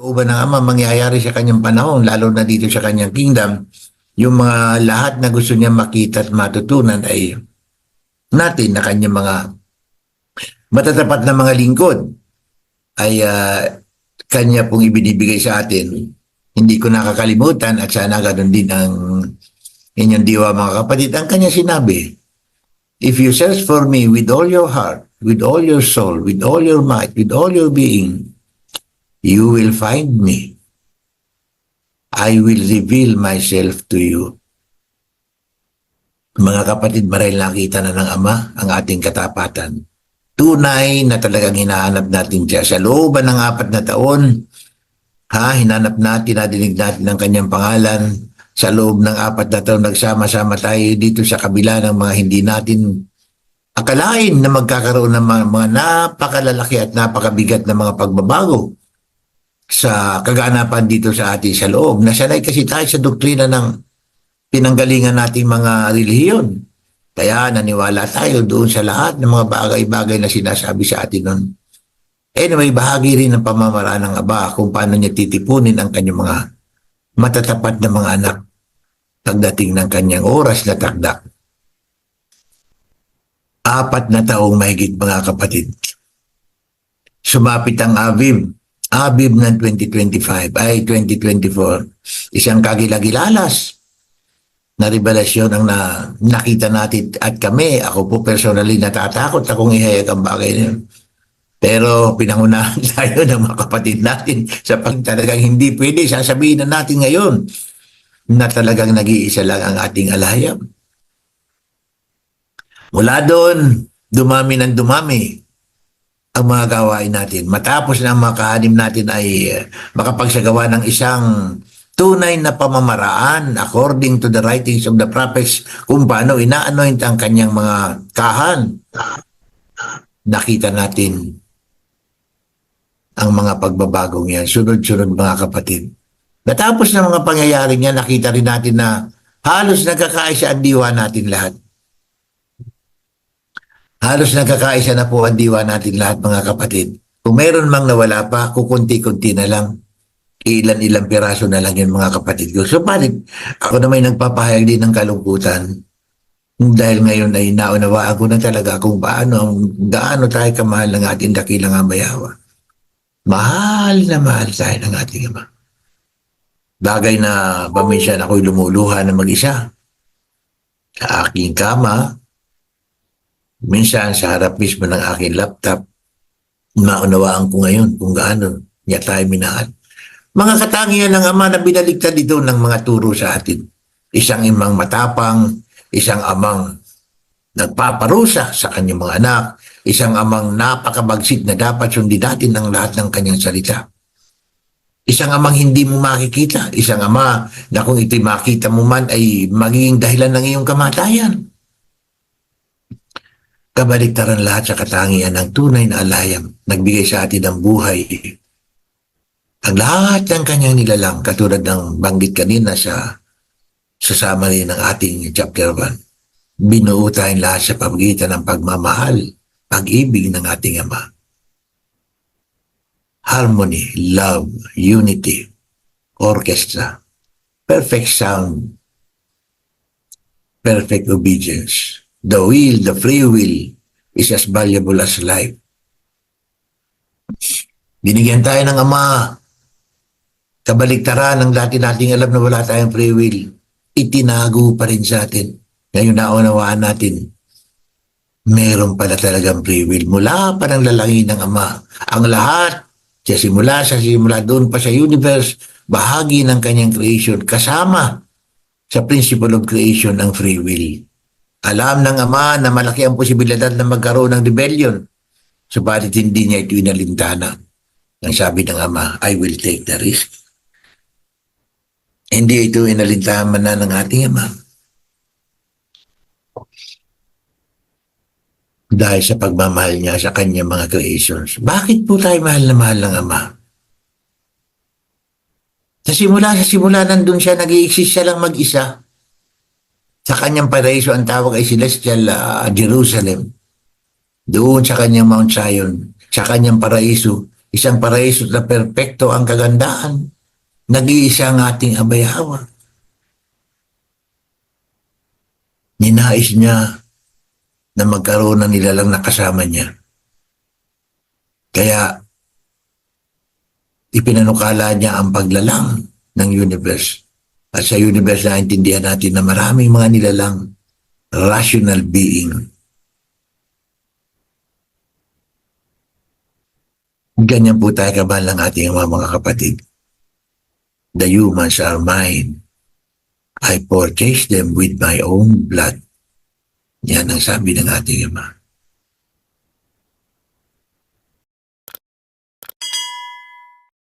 kalooban ng Ama mangyayari sa kanyang panahon, lalo na dito sa kanyang kingdom, yung mga lahat na gusto niya makita at matutunan ay natin na kanyang mga matatapat na mga lingkod ay ah, kanya pong ibinibigay sa atin. Hindi ko nakakalimutan at sana ganun din ang inyong diwa mga kapatid. Ang kanya sinabi, If you search for me with all your heart, with all your soul, with all your might, with all your being, you will find me. I will reveal myself to you. Mga kapatid, marahil nakita na ng Ama ang ating katapatan. Tunay na talagang hinahanap natin siya. Sa looban ng apat na taon, ha, hinanap natin, nadinig natin ang kanyang pangalan. Sa loob ng apat na taon, nagsama-sama tayo dito sa kabila ng mga hindi natin akalain na magkakaroon ng mga, mga napakalalaki at napakabigat na mga pagbabago sa kaganapan dito sa atin sa loob. Nasanay kasi tayo sa doktrina ng pinanggalingan nating mga relihiyon. Kaya naniwala tayo doon sa lahat ng mga bagay-bagay na sinasabi sa atin noon. Anyway, bahagi rin ng pamamaraan ng Aba kung paano niya titipunin ang kanyang mga matatapat na mga anak pagdating ng kanyang oras na takdak. Apat na taong mahigit mga kapatid. Sumapit ang Aviv. Aviv ng 2025 ay 2024. Isang kagilagilalas na revelasyon ang na, nakita natin at kami, ako po personally natatakot akong ihayag ang bagay na yun. Pero pinangunahan tayo ng mga kapatid natin sa pag talagang hindi pwede sasabihin na natin ngayon na talagang nag-iisa lang ang ating alayam. Mula doon, dumami ng dumami ang mga gawain natin. Matapos na makahanim natin ay eh, makapagsagawa ng isang tunay na pamamaraan according to the writings of the prophets kung paano ina-anoint ang kanyang mga kahan. Nakita natin ang mga pagbabagong yan. Sunod-sunod mga kapatid. Natapos na mga pangyayari niya, nakita rin natin na halos nagkakaisa ang diwa natin lahat. Halos nagkakaisa na po ang diwa natin lahat mga kapatid. Kung meron mang nawala pa, kukunti-kunti na lang. Ilan-ilang piraso na lang yun mga kapatid ko. So palit, ako na may nagpapahayag din ng kalungkutan. Dahil ngayon ay naunawaan ko na talaga kung paano, gaano tayo kamahal ng ating dakilang amayawa. Mahal na mahal tayo ng ating ama. Bagay na paminsan ako'y lumuluha na mag-isa. Sa aking kama, minsan sa harap mismo ng aking laptop, maunawaan ko ngayon kung gaano niya tayo minahal. Mga katangian ng ama na binaligtad dito ng mga turo sa atin. Isang imang matapang, isang amang nagpaparusa sa kanyang mga anak, isang amang napakabagsik na dapat sundin natin ang lahat ng kanyang salita. Isang amang hindi mo makikita, isang ama na kung ito'y makita mo man ay magiging dahilan ng iyong kamatayan kabaliktaran lahat sa katangian ng tunay na alayam, nagbigay sa atin ng buhay. Ang lahat ng kanyang nilalang, katulad ng banggit kanina sa, sa summary ng ating chapter 1, binuo tayong lahat sa pamagitan ng pagmamahal, pag-ibig ng ating Ama. Harmony, love, unity, orchestra, perfect sound, perfect obedience. The will, the free will is as valuable as life. Binigyan tayo ng Ama. Kabaligtaran ng dati nating alam na wala tayong free will. Itinago pa rin sa atin. Ngayon naunawaan natin. Meron pala talagang free will. Mula pa ng lalangin ng Ama. Ang lahat, sa simula, sa simula doon pa sa universe, bahagi ng kanyang creation, kasama sa principle of creation ang free will. Alam ng ama na malaki ang posibilidad na magkaroon ng rebellion. Subalit hindi niya ito inalintana. Ang sabi ng ama, I will take the risk. Hindi ito inalintahan na ng ating ama. Dahil sa pagmamahal niya sa kanyang mga creations. Bakit po tayo mahal na mahal ng ama? Sa simula, sa simula nandun siya, nag exist siya lang mag-isa. Sa kanyang paraiso, ang tawag ay Celestial uh, Jerusalem. Doon sa kanyang Mount Zion, sa kanyang paraiso, isang paraiso na perpekto ang kagandahan. Nag-iisa ang ating abayawa. Ninais niya na magkaroon ng nilalang na kasama niya. Kaya ipinanukala niya ang paglalang ng universe. At sa universe na intindihan natin na maraming mga nilalang rational being. Ganyan po tayo kabal ng ating mga, mga kapatid. The humans are mine. I purchased them with my own blood. Yan ang sabi ng ating Ama.